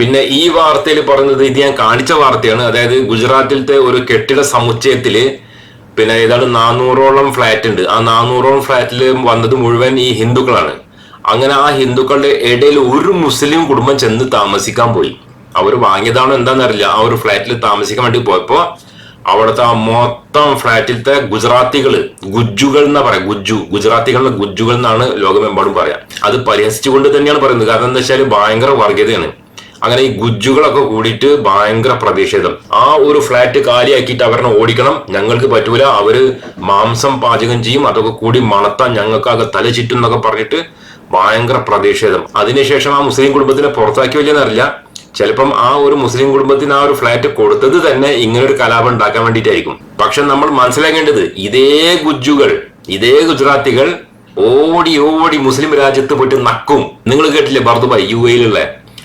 പിന്നെ ഈ വാർത്തയിൽ പറയുന്നത് ഇത് ഞാൻ കാണിച്ച വാർത്തയാണ്. അതായത് ഗുജറാത്തിലത്തെ ഒരു കെട്ടിട സമുച്ചയത്തിൽ പിന്നെ ഏതാണ് നാനൂറോളം ഫ്ലാറ്റ് ഉണ്ട്. ആ നാനൂറോളം ഫ്ലാറ്റിൽ വന്നത് മുഴുവൻ ഈ ഹിന്ദുക്കളാണ്. അങ്ങനെ ആ ഹിന്ദുക്കളുടെ ഇടയിൽ ഒരു മുസ്ലിം കുടുംബം ചെന്ന് താമസിക്കാൻ പോയി. അവർ വാങ്ങിയതാണോ എന്താണെന്നറിയില്ല ആ ഒരു ഫ്ലാറ്റിൽ താമസിക്കാൻ വേണ്ടി പോയപ്പോ അവിടുത്തെ ആ മൊത്തം ഫ്ലാറ്റിലത്തെ ഗുജറാത്തികൾ ഗുജ്ജുകൾ എന്നാ പറയാ ഗുജ്ജു ഗുജറാത്തികളുടെ ഗുജ്ജുകൾ എന്നാണ് ലോകമെമ്പാടും പറയാം. അത് പരിഹസിച്ചുകൊണ്ട് തന്നെയാണ് പറയുന്നത്. കാരണം എന്താ വെച്ചാൽ ഭയങ്കര വർഗീയതയാണ്. അങ്ങനെ ഈ ഗുജ്ജുകളൊക്കെ കൂടിയിട്ട് ഭയങ്കര പ്രതിഷേധം. ആ ഒരു ഫ്ലാറ്റ് കാലിയാക്കിയിട്ട് അവരെ ഓടിക്കണം ഞങ്ങൾക്ക് പറ്റൂല. അവർ മാംസം പാചകം ചെയ്യും അതൊക്കെ കൂടി മണത്താൻ ഞങ്ങൾക്കാകെ തല ചുറ്റും എന്നൊക്കെ പറഞ്ഞിട്ട് ഭയങ്കര പ്രതിഷേധം. അതിനുശേഷം ആ മുസ്ലിം കുടുംബത്തിനെ പുറത്താക്കി വലിയെന്നറിയില്ല ചിലപ്പം ആ ഒരു മുസ്ലിം കുടുംബത്തിന് ആ ഒരു ഫ്ലാറ്റ് കൊടുത്തത് തന്നെ ഇങ്ങനെ ഒരു കലാപം ഉണ്ടാക്കാൻ വേണ്ടിയിട്ടായിരിക്കും. പക്ഷെ നമ്മൾ മനസ്സിലാക്കേണ്ടത് ഇതേ ഗുജ്ജുകൾ ഇതേ ഗുജറാത്തികൾ ഓടി ഓടി മുസ്ലിം രാജ്യത്ത് പോയിട്ട് നക്കും. നിങ്ങൾ കേട്ടില്ലേ ബർദുബായ് യു എയിലുള്ള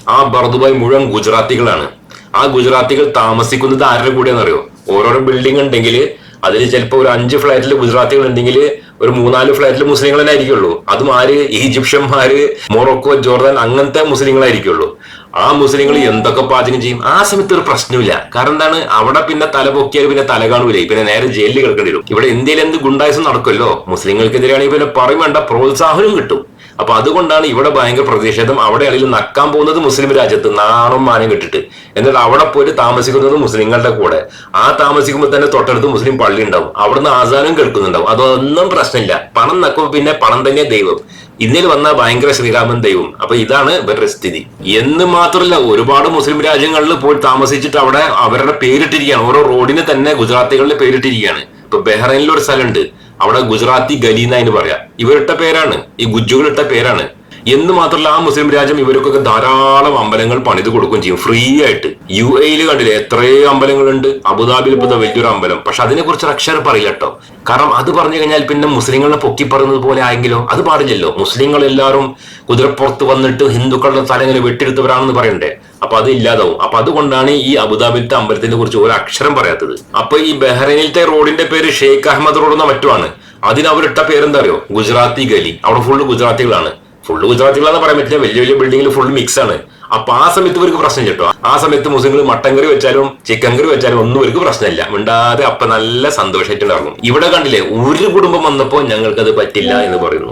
ആ ബർദുബായ് മുഴുവൻ ഗുജറാത്തികളാണ്. ആ ഗുജറാത്തികൾ താമസിക്കുന്നത് ആരുടെ കൂടെയാണെന്നറിയോ? ഓരോരോ ബിൽഡിംഗ് ഉണ്ടെങ്കിൽ അതിൽ ചിലപ്പോൾ ഒരു അഞ്ച് ഫ്ലാറ്റിൽ ഗുജറാത്തികൾ ഉണ്ടെങ്കിൽ ഒരു മൂന്നാൽ ഫ്ലാറ്റിൽ മുസ്ലിങ്ങൾ തന്നെ ആയിരിക്കുള്ളൂ. അതും ആര്? ഈജിപ്ഷ്യന്മാര് മൊറോക്കോ ജോർദാൻ അങ്ങനത്തെ മുസ്ലിങ്ങളായിരിക്കുള്ളൂ. ആ മുസ്ലിങ്ങൾ എന്തൊക്കെ പാചകം ചെയ്യും? ആ സമയത്ത് ഒരു പ്രശ്നമില്ല കാരണം എന്താണ്? അവിടെ പിന്നെ തല പൊക്കിയാൽ പിന്നെ തല കാണൂലേ. പിന്നെ നേരെ ജയിലിൽ കിടക്കേണ്ടി വരും. ഇവിടെ ഇന്ത്യയിൽ എന്ത് ഗുണ്ടായസം നടക്കുമല്ലോ? മുസ്ലിങ്ങൾക്കെതിരെയാണെങ്കിൽ പിന്നെ പറയും വേണ്ട പ്രോത്സാഹനം കിട്ടും. അപ്പൊ അതുകൊണ്ടാണ് ഇവിടെ ഭയങ്കര പ്രതിഷേധം. അവിടെ അല്ലെങ്കിൽ നക്കാൻ പോകുന്നത് മുസ്ലിം രാജ്യത്ത് നാണം മാനം കിട്ടിട്ട്. എന്നിട്ട് അവിടെ പോയിട്ട് താമസിക്കുന്നത് മുസ്ലിങ്ങളുടെ കൂടെ. ആ താമസിക്കുമ്പോൾ തന്നെ തൊട്ടടുത്ത് മുസ്ലിം പള്ളി ഉണ്ടാവും. അവിടുന്ന് ആസാനം കേൾക്കുന്നുണ്ടാവും. അതൊന്നും പ്രശ്നമില്ല. പണം നക്കുമ്പോൾ പിന്നെ പണം തന്നെ ദൈവം. ഇന്ത്യയിൽ വന്ന ഭയങ്കര ശ്രീരാമൻ ദൈവം. അപ്പൊ ഇതാണ് ഇവരുടെ സ്ഥിതി. എന്ന് മാത്രമല്ല ഒരുപാട് മുസ്ലിം രാജ്യങ്ങളിൽ പോയി താമസിച്ചിട്ട് അവിടെ അവരുടെ പേരിട്ടിരിക്കുകയാണ്. ഓരോ റോഡിന് തന്നെ ഗുജറാത്തികളിൽ പേരിട്ടിരിക്കുകയാണ്. ഇപ്പൊ ബഹ്റൈനിൽ ഒരു സ്ഥലമുണ്ട്. അവിടെ ഗുജറാത്തി ഗലീന എന്ന് പറയാം. ഇവരിട്ട പേരാണ്. ഈ ഗുജ്ജുകളിട്ട പേരാണ്. എന്ന് മാത്രമല്ല ആ മുസ്ലിം രാജ്യം ഇവർക്കൊക്കെ ധാരാളം അമ്പലങ്ങൾ പണിത് കൊടുക്കുകയും ചെയ്യും. ഫ്രീ ആയിട്ട്. യു എയിൽ കണ്ടില്ലേ? എത്രയോ അമ്പലങ്ങളുണ്ട്. അബുദാബിയിൽ ഇപ്പോൾ വലിയൊരു അമ്പലം. പക്ഷെ അതിനെക്കുറിച്ച് അക്ഷരം പറയില്ല കേട്ടോ. കാരണം അത് പറഞ്ഞു കഴിഞ്ഞാൽ പിന്നെ മുസ്ലിങ്ങളെ പൊക്കി പറയുന്നത് പോലെ ആയെങ്കിലോ? അത് പാടില്ലല്ലോ. മുസ്ലിങ്ങൾ എല്ലാവരും കുതിരപ്പുറത്ത് വന്നിട്ട് ഹിന്ദുക്കളുടെ സ്ഥലങ്ങളിൽ വെട്ടിയെടുത്തവരാണെന്ന് പറയണ്ടേ? അപ്പൊ അത് ഇല്ലാതാവും. അപ്പൊ അതുകൊണ്ടാണ് ഈ അബുദാബിലത്തെ അമ്പലത്തിനെ കുറിച്ച് ഒരു അക്ഷരം പറയാത്തത്. അപ്പൊ ഈ ബഹ്റൈനിലത്തെ റോഡിന്റെ പേര് ഷെയ്ഖ് അഹമ്മദ് റോഡ് എന്ന മറ്റുമാണ് അതിന് അവരിട്ട പേരെന്താ അറിയോ? ഗുജറാത്തി ഗലി. അവിടെ ഫുള്ള് ഗുജറാത്തികളാണ്. ഫുള്ള് ഗുജറാത്തികളാന്ന് പറയാൻ പറ്റില്ല. വലിയ വലിയ ബിൽഡിങ്ങിൽ ഫുൾ മിക്സ് ആണ്. അപ്പൊ ആ സമയത്ത് ഇവർക്ക് പ്രശ്നം കേട്ടോ. ആ സമയത്ത് മുസ്ലിങ്ങൾ മട്ടൻ കറി വെച്ചാലും ചിക്കൻ കറി വെച്ചാലും ഒന്നും ഇവർക്ക് പ്രശ്നമില്ല. മിണ്ടാതെ അപ്പൊ നല്ല സന്തോഷമായിട്ട് ഇറങ്ങും ഇവിടെ കണ്ടില്ലേ ഒരു കുടുംബം വന്നപ്പോ ഞങ്ങൾക്കത് പറ്റില്ല എന്ന് പറയുന്നു.